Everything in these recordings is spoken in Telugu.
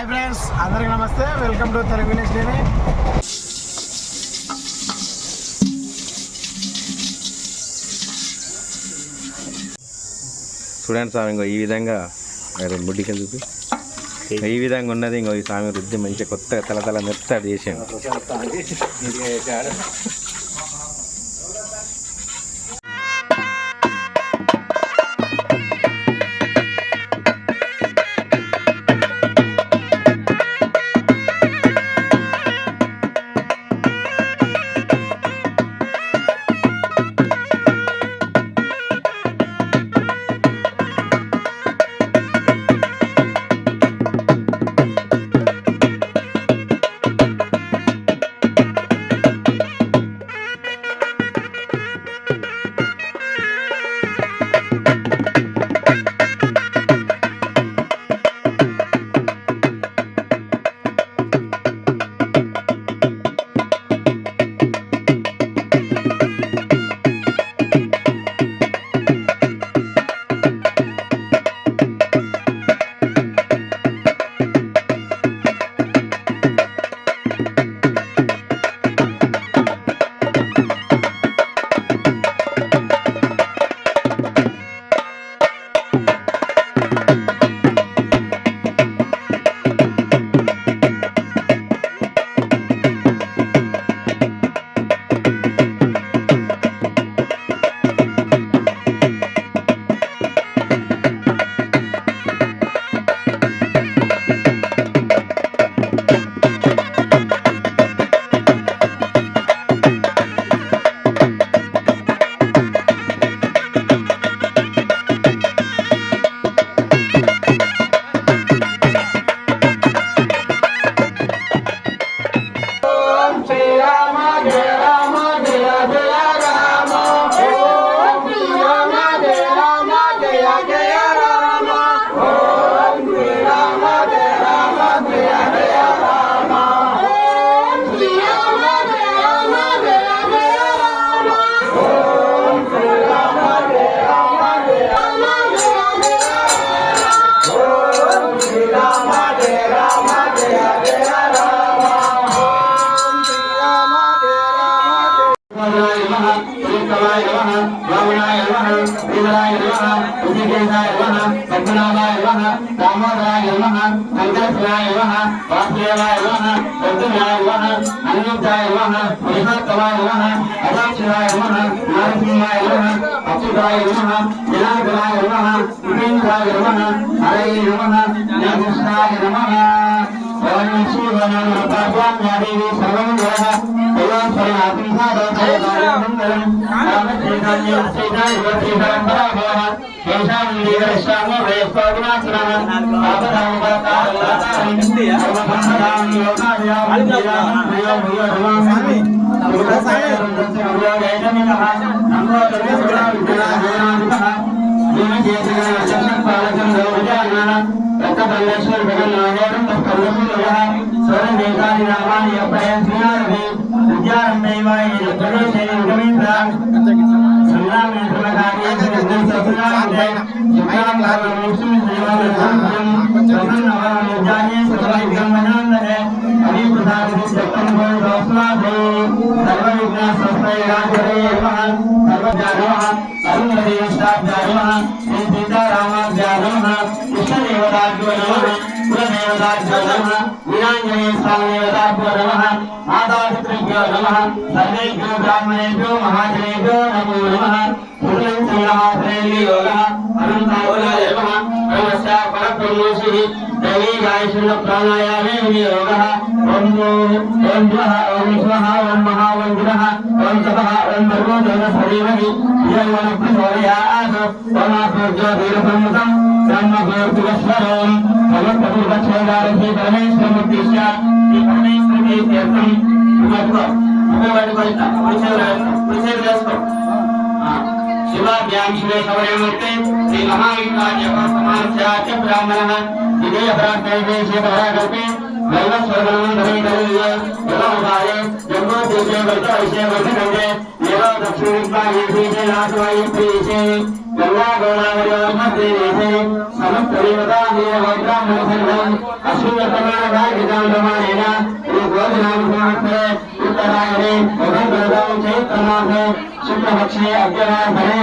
హాయ్ ఫ్రెండ్స్ అందరికి నమస్తే. Welcome to Telugu village TV. చూడండి స్వామి ఇంకో ఈ విధంగా మరి ముడ్డికి చూపి. ఈ విధంగా ఉన్నది ఇంకో ఈ స్వామి రుద్ది మంచిగా కొత్తగా తల తల మెత్తడి చేసాను భగవత్వాయ నమః అదాశివాయ నమః నరసింహాయ నమః అచ్యుతాయ నమః వినాయకరాయ నమః ఉపేంద్రాయ నమః హరయ నమః జ్ఞానకృష్ణాయ నమః. ఓం శివనామదేవి సర్వం వరః ఓం శరణాగతం సాధోదయం రామచైతన్య చైతన్య శ్రీధరం పరాభవ కేశాం నీరశామ వేస్వాదినాశనః ఆపదాముపకారలాతాని సర్వబంధనాం యోగాయాం ప్రియం ప్రియం సర్వేభ్యో బ్రాహ్మణేభ్యో మహాజనేభ్యో నమో నమః పూర్ణం చంద్రమాశ్రేణి యోగः అనంతాయ నమः బ్రహ్మస్య పరబ్రహ్మోషి దేవీ గాయశుల ప్రాణాయామే వినియోగः ఓం ఓం జ్వః ఓం స్వః ఓం మహా ఓం గుణః ఓం शरीरायुषुल प्राणायामे विनियोगः ॐ ॐ स्वः ॐ स्वः ॐ महावञ्जुनः ॐ तपः ॐ भर्गो देवसरीवहि यौवनप्रसोदयात् वमापूर्जोभिरसम्मतम् ब्रह्मभूर्तिवश्वरोम् भगवत्प्रतिपक्षेदारथे परमेश्वरमुद्दिश्य परमेश्वरीत्यर्थम् शिवाभ्यां शिवे शौर्यमूर्ते श्रीमहाविद्वान्यः समास्याच्च ब्राह्मणः ఇదే అపరాంతైతే శివమహాకల్పి నల్ల స్వర్గం ధరీకరీయ జలముఖాయ జంబో పూజే వర్త విషయ వర్ధితండే ఏవ దక్షిణాయేషే నాశవాయేషే గంగా గౌణావయోమేషే సమస్తదేవతా దేవహైతామనుసంధం అశ్వతమాన భాగ్యతాం ప్రమాణేన ఈ గోధనామ సమాహత్తరే उत्तरायणे उभयप्रदं चैत्रमासे शुक्लपक्षे अग्रवासरे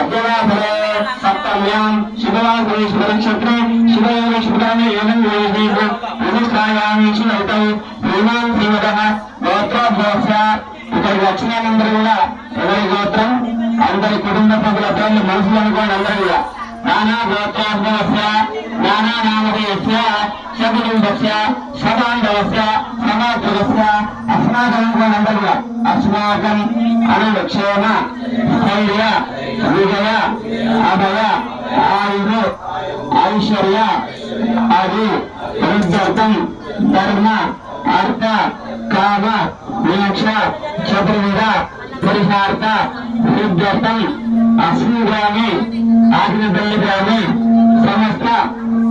अग्रवासरे सप्तम्यां शुभवासरे शुभनक्षत्रे शुभयोगे शुभकामे योगं योगेषु प्रतिष्ठायामि शुभौतौ శ్రీమాన్ శ్రీమత గోత్రోద్భవస్య ఇక్కడికి వచ్చిన అందరూ కూడా ఎవరి గోత్రం అందరి కుటుంబ సభ్యుల పేర్లు మనసులు అనుకోండి అందరూ కూడా నానా గోత్రోద్భవస్య నానా నామధేయస్య సకుటుంబస్య సబాంధవస్య సమాధురస్య అస్మాకం కూడా అస్మాకం అనుక్షేమ స్థైర్య విజయ అభయ ఆయుధు ఐశ్వర్య అది వృద్ధార్థం ధర్మ అర్థ కామ మోక్ష చతుర్విధ పురుషార్థ వృద్ధార్థం అస్మిగామి ఆగ్నిపల్లిగామి సమస్త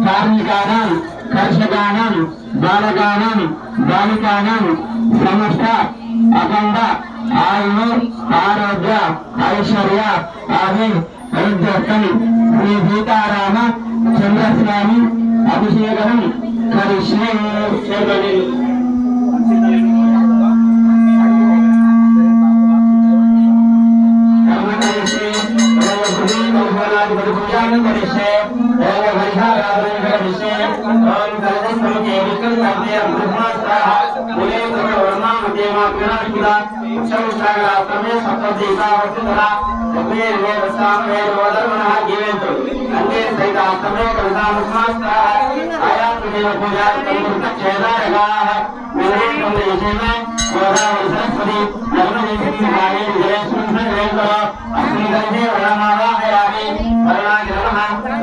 కార్మికానం కర్షకానం బాలకానం బాలికానం సమస్త అఖండ ఆయు ఆరోగ్య ఐశ్వర్య ఆది వృద్ధార్థం శ్రీ సీతారామ చంద్రస్వామి అభిషేకం కరిష్యే. ओम गुरुभुजानुपरिषे ओम वरिहाराधनुपरिषे ओम कलदस्मृते विष्णुतापे ब्रह्मास्त्रः कुले कर्णवर्मा विदेवा पिणापिला उक्षमुषागरा प्रमे सप्तदेवा वसुधरा समे रे वसामे रोदर्मणः जीवेन्तु अन्ये सैता समे कविता ब्रह्मास्त्रः आयातमेव पूजा कल्पक्षेदारगाः मेरे कमलेशे में गोदावरी सरस्वती नर्मदे सिंहाये विजयस्मिन् वेङ्कटः अस्मिन् गर्भे वरमाला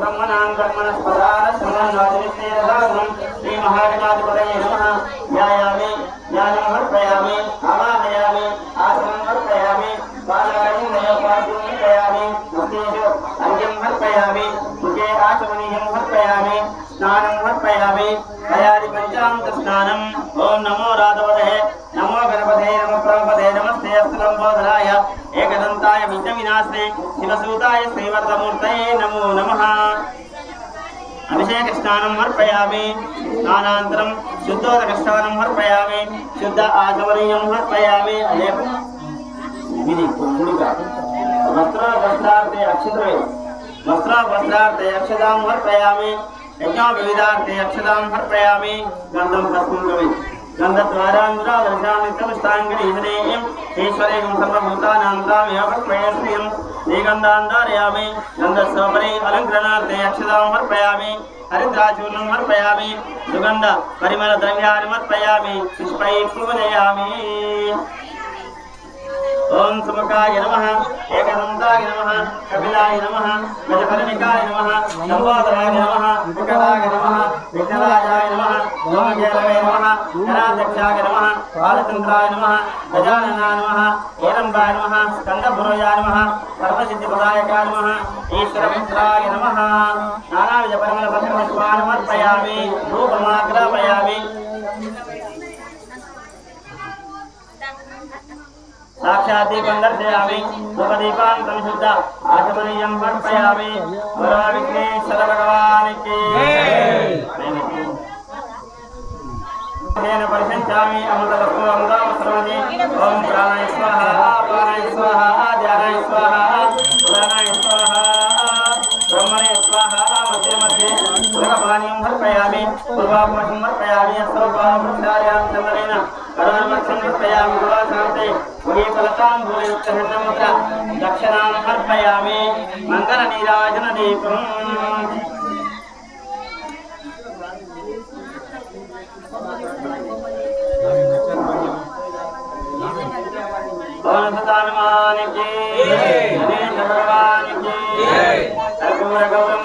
బ్రహ్మణాం బ్రహ్మణస్పదాన శ్రీమన్నాదినిశ్చేదానం శ్రీ మహాగణాధిపతయే నమః ధ్యాయామి జ్ఞానం సమర్పయామి ఆవాహయామి ఆసనం సమర్పయామి బాలాయం నయోపాద్యం సమర్పయామి ముఖేషు అర్ఘ్యం సమర్పయామి ముఖే ఆచమనీయం సమర్పయామి స్నానం సమర్పయామి దయాది పంచాంత స్నానం ఓం నమో రాధవదే నమో గణపతే నమ ప్రమపదే నమస్తే అస్త్రంబోధరాయ ఏకదంతాయ విద్య వినాశనే శివసూతాయ శ్రీవర్ధమూర్తయే నమో నమః అభిషేక స్నానం సమర్పయామి స్నానానంతరం శుద్ధోదక స్నానం సమర్పయామి శుద్ధ ఆచమనీయం సమర్పయామి అదే ఇది కుడిగా వస్త్ర వస్త్రార్థే అక్షతమే వస్త్ర వస్త్రార్థే అక్షతాం సమర్పయామి యజ్ఞ వివిధార్థే అక్షతాం సమర్పయామి గంధం భస్మంగమే గంధద్వారాంధ్రాదర్శామిత్రమిష్టాంగరీహనేయం ఈశ్వరేయం సర్వభూతానాం తామేవ సమర్పయేస్మియం శ్రీగంధాంధారయామి గంధస్వపరి అలంకరణార్థే అక్షతాం సమర్పయామి హరిద్రాచూర్ణం సమర్పయామి సుగంధ పరిమళ ద్రవ్యాన్ని సమర్పయామి పుష్పై పూజయామి ఓం సుముఖాయ నమ ఏకదంతాయ నమ కపిలాయ నమ గజకర్ణికాయ నమ సంవాదరాయ నమ వికటాయ నమ విఘ్నరాజాయ నమ లోమకేరవే నమ గణాధ్యక్షాయ నమ బాలచంద్రాయ నమ గజాననాయ నమ ఏరంబాయ నమ స్కందపురోయాయ నమ సర్వసిద్ధిపదాయకాయ నమ ఈశ్వరమిత్రాయ నమ. నానావిధ పరిమళ పత్రపుష్పానమర్పయామి రూపమాగ్రాపయామి సాక్షాత్ దర్శయామి ధూపదీపాంతం శుద్ధ ఆచమనీయం సమర్పయామి వరా విఘ్నేశ్వర భగవానికి నేను పరిశంచామి అమృతలక్ష్మి అమృతామస్రవతి ఓం ప్రాణాయ స్వాహ ప్రాణాయ స్వాహ ధ్యానాయ స్వాహ స్వాహ सकलानियं समर्पयामि पूर्वापमशं समर्पयामि अस्तोपानुप्रचार्यां चन्द्रेण करुणमक्षं समर्पयामि दुराशान्ते भुवि फलतां भूयुक्तहृतमुद्र दक्षिणां समर्पयामि मङ्गलनीराजनदीपम् भगवान की भगवान की रघुरगौरम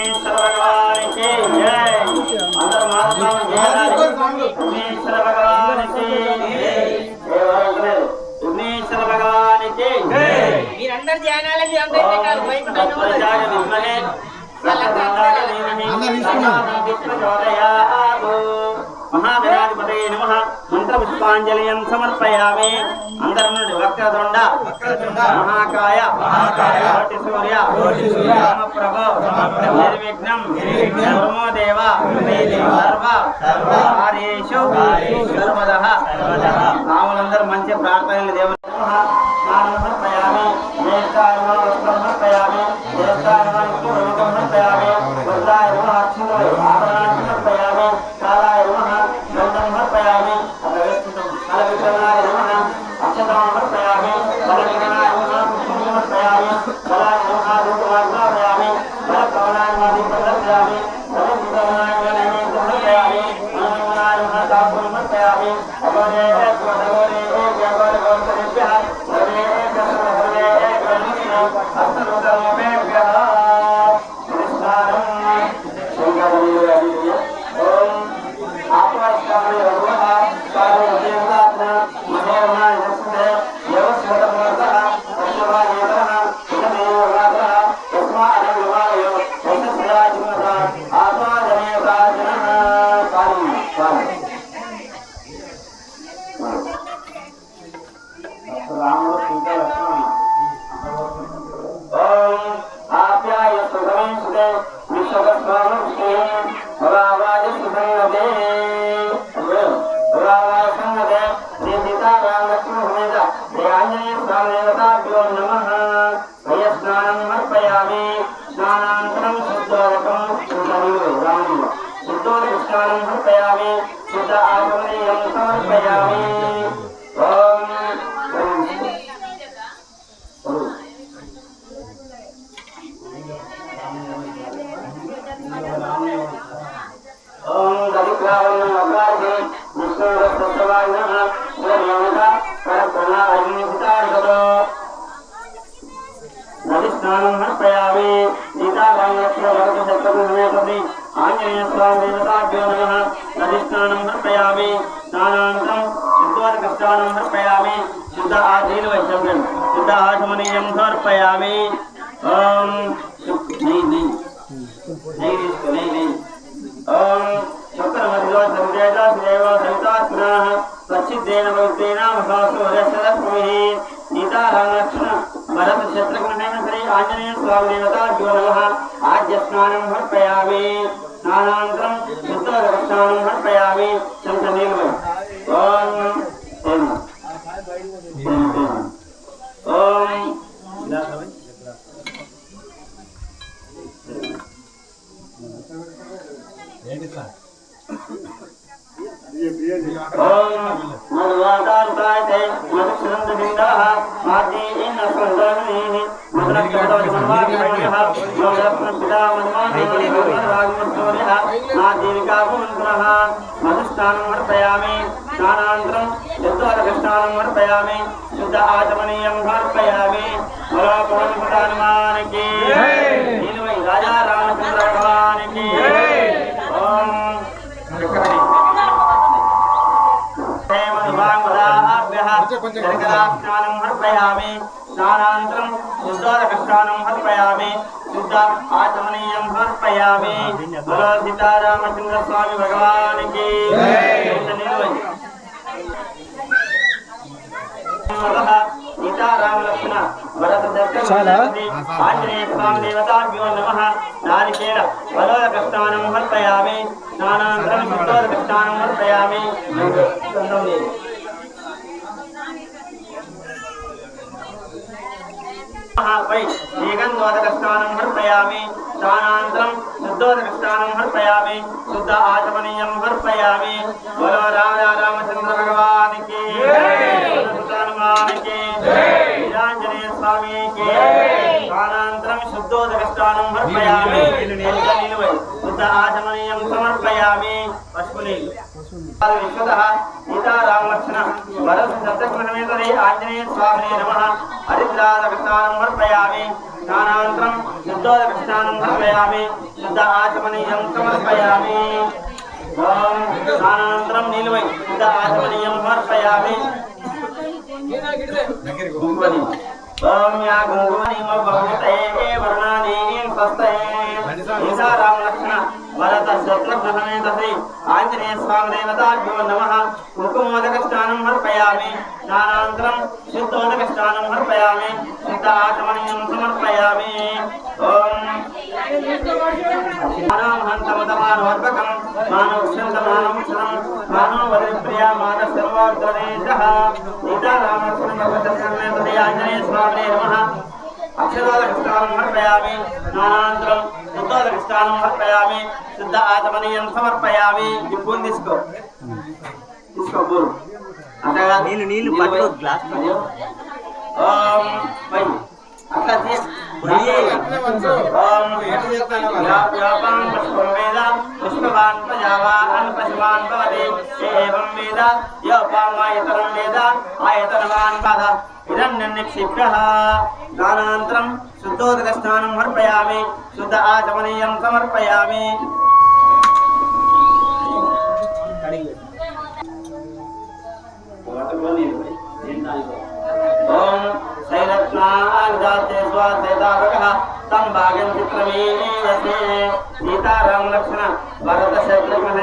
బయట తత్వజాయ మంత్ర పుష్పాంజలియం సమర్పయామి అందరి నుండి వక్రతుండ మహాకాయ కోటి సూర్య సమప్రభ నిర్విఘ్నం సర్వ కార్యేషు రాములందరూ మంచి ప్రార్థనలు దేవుని సమర్పయామి. ఆభరణాన్ని సమర్పయామి కాలాయ నమః గంధం సమర్పయామి స్నానానంతరం శుద్ధోదకం శుద్ధనీరు రాముడు శుద్ధోదక స్నానం సమర్పయామి శుద్ధ నమ నది స్నానం సమర్పయామి స్నానానంతరం శుద్ధోదక స్నానం సమర్పయామి శుద్ధ ఆధీన వైశవ్యం శుద్ధ ఆచమనీయం సమర్పయామి ఓం నెయ్యి నెయ్యి నెయ్యి తీసుకో నెయ్యి నెయ్యి ఓం శుక్రమధ్యో సంజేత శ్రేవ సవితాత్మనః స్వచ్ఛిద్దేన పవిత్రేణ మహాసూర్యశలక్ష్మిः సీతారామలక్ష్మణ భరత శత్రుఘ్నేన శ్రీ ఆంజనేయ స్వామి దేవతాభ్యో నమః ఆద్య స్నానం సమర్పయామి స్నానానంతరం శుద్ధోదక స్నానం సమర్పయామి శంఖ ఓం ఓం ఓం మధువాతాంతాయతే మధుక్షరంతబిందాః మాద్యేన సందర్మేః మధురక్తమన్వాదిపయః మధురత్నపితా మన్వాదిరాగమస్తోర్యః మాద్యేవికాపుమంత్రః మధుస్థానం సమర్పయామి స్నానానంతరం చత్వారకష్టానం సమర్పయామి శుద్ధ ఆచమనీయం సమర్పయామి మరోపవన్ హనుమానికి నీలువై రాజా రామచంద్ర భగవానికి. స్నానం సమర్పయామి స్నానానంతరం శుద్ధోదకస్నానం సమర్పయామి శుద్ధ ఆచమనీయం సమర్పయామి బలో సీతారామచంద్ర స్వామి భగవానికి సీతారామ లక్ష్మణ భరత దర్శన ఆంజనేయ స్వామి దేవతాభ్యో నమ నారికేళ బలోదక స్నానం సమర్పయామి స్నానానంతరం శుద్ధోదక స్నానం సమర్పయామి గంధం నీరు. మహాపై ఏకందోదక స్నానం సమర్పయామి స్నానానంతరం శుద్ధ శుద్ధోదకస్నానం హర్పయామి శుద్ధ ఆచమనీయం హర్పయామి బలో రామ రామచంద్ర భగవానికి హనుమానికి వీరాంజనేయ స్వామికి అనంతరం శుద్ధోదకస్నానం హర్పయామి నిలువై శుద్ధ ఆచమనీయం సమర్పయామి పసుపు నీళ్ళు విశ్వతః వరద శబ్దగ్రహమేతరే ఆంజనేయ స్వామినే నమః హరిద్రాదకస్నానం సమర్పయామి. స్నానానంతరం శుద్ధోదకస్నానం సమర్పయామి. శుద్ధ ఆచమనీయం సమర్పయామి. ఓం స్నానానంతరం నిలువై శుద్ధ ఆచమనీయం సమర్పయామి. ఓం యా వర్ణాని లక్ష్మణ భరత ఆంజనేయ స్వామి నమ కుంకుమోదక స్నానం సమర్పయామి స్నానానంతరం శుద్ధోదక స్నానం సమర్పయామి శుద్ధ ఆచమనీయం సమర్పయామి ఓం మానవహంతమతమానవర్పకం మానవక్షంతమానవక్షరం మానవరిప్రియ మానసర్వార్ధనేశః సీతారామలక్ష్మణ ఆంజనేయ స్వామి నమ అక్షరాలకృష్ణానం సమర్పయామి శుద్ధోదకృష్ణానం సమర్పయామి శుద్ధ ఆచమనీయం సమర్పయామి ఇప్పుడు తీసుకో తీసుకో పూరు అంతగా నీళ్ళు నీళ్ళు పట్టు గ్లాస్ ఓం పై అట్లా తీ పోయి. ఓం వ్యాపాం పుష్పం వేద పుష్పవాన్ ప్రజావాన్ పశువాన్ భవతి ఏవం వేద యోపామాయతరం వేద ఆయతనవాన్ పద హిరణ్యక్షిప్య స్నానానంతరం శుద్ధోదక స్నానం సమర్పయామి శుద్ధ ఆచమనీయం సమర్పయామి ఓం శైరత్నాదాతే స్వాసేదాభగः తం భాగం చిత్రమేయసే సీతారామ లక్ష్మణ భరత శత్రుఘ్న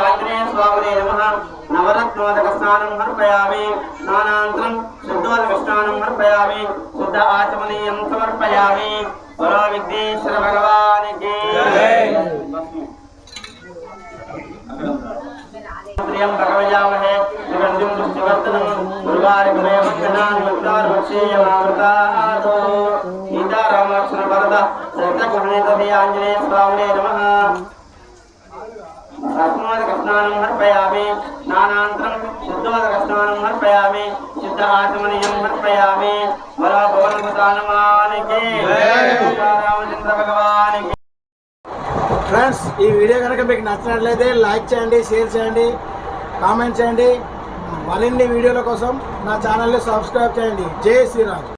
ఆంజనేయ స్వామేవతాభ్యో నమః నవరత్నోదక స్నానం సమర్పయామి స్నానానంతరం శుద్ధోదక స్నానం సమర్పయామి శుద్ధ ఆచమనీయం సమర్పయామి శత్రుఘ్నమేతతే ఆంజనేయ స్వామినే నమః నవరత్నోదక స్నానం సమర్పయామి స్నానానంతరం శుద్ధోదక ముక్తార్ భక్షేయమామృతాదో సీతారామలక్ష్మణ భరత శత్రుఘ్నేతతే ఆంజనేయ స్వామినే నమః రత్నోదక స్నానం సమర్పయామి స్నానానంతరం శుద్ధోదక స్నానం సమర్పయామి శుద్ధ ఆచమనీయం సమర్పయామి బలా భవన సుతానమానికి రామచంద్ర భగవానికి ఫ్రెండ్స్ ఈ వీడియో కనుక మీకు నచ్చినట్లయితే లైక్ చేయండి షేర్ చేయండి కామెంట్ చేయండి. మరిన్ని వీడియోల కోసం నా ఛానల్ని సబ్స్క్రైబ్ చేయండి. జై శ్రీరామ్.